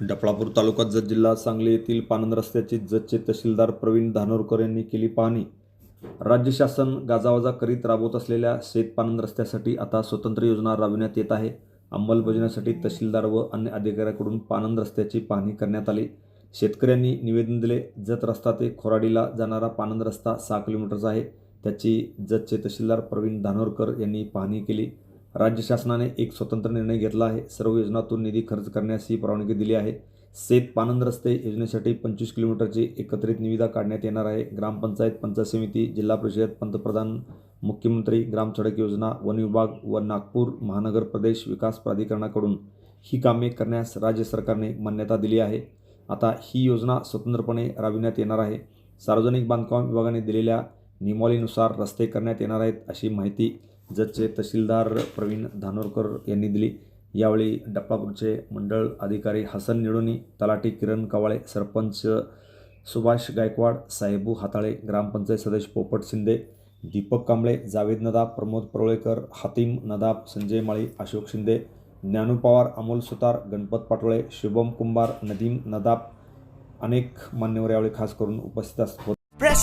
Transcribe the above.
डफळापूर तालुका जत जिल्हा सांगली येथील पानंद रस्त्याची जतचे तहसीलदार प्रवीण धानोरकर यांनी केली पाहणी. राज्य शासन गाजावाजा करीत राबवत असलेल्या शेत पानंद रस्त्यासाठी आता स्वतंत्र योजना राबविण्यात येत आहे. अंमलबजावणीसाठी तहसीलदार व अन्य अधिकाऱ्याकडून पानंद रस्त्याची पाहणी करण्यात आली. शेतकऱ्यांनी निवेदन दिले जत रस्ता ते खोराडीला जाणारा पानंद रस्ता सहा किलोमीटरचा आहे. त्याची जतचे तहसीलदार प्रवीण धानोरकर यांनी पाहणी केली. राज्य शासनाने एक स्वतंत्र निर्णय घेतला आहे. सर्व योजनातून निधी खर्च करण्यास ही परवानगी दिली आहे. सेत पानंद रस्ते योजनेसाठी पंचवीस किलोमीटरची एकत्रित निविदा काढण्यात येणार आहे. ग्रामपंचायत पंचायत समिती जिल्हा परिषद पंतप्रधान मुख्यमंत्री ग्राम सडक योजना वन विभाग व नागपूर महानगर प्रदेश विकास प्राधिकरणाकडून ही कामे करण्यास राज्य सरकारने मान्यता दिली आहे. आता ही योजना स्वतंत्रपणे राबविण्यात येणार आहे. सार्वजनिक बांधकाम विभागाने दिलेल्या नियमावलीनुसार रस्ते करण्यात येणार आहेत अशी माहिती जतचे तहसीलदार प्रवीण धानोरकर यांनी दिली. यावेळी डप्पापूरचे मंडळ अधिकारी हसन निडोनी तलाठी किरण कवाळे सरपंच सुभाष गायकवाड साहेबू हाताळे ग्रामपंचायत सदस्य पोपट शिंदे दीपक कांबळे जावेद नदाब प्रमोद परोळेकर हातीम नदाब संजय माळी अशोक शिंदे ज्ञानू पवार अमोल सुतार गणपत पाटोळे शुभम कुंभार नदीम नदाब अनेक मान्यवर यावेळी खास करून उपस्थित असत Press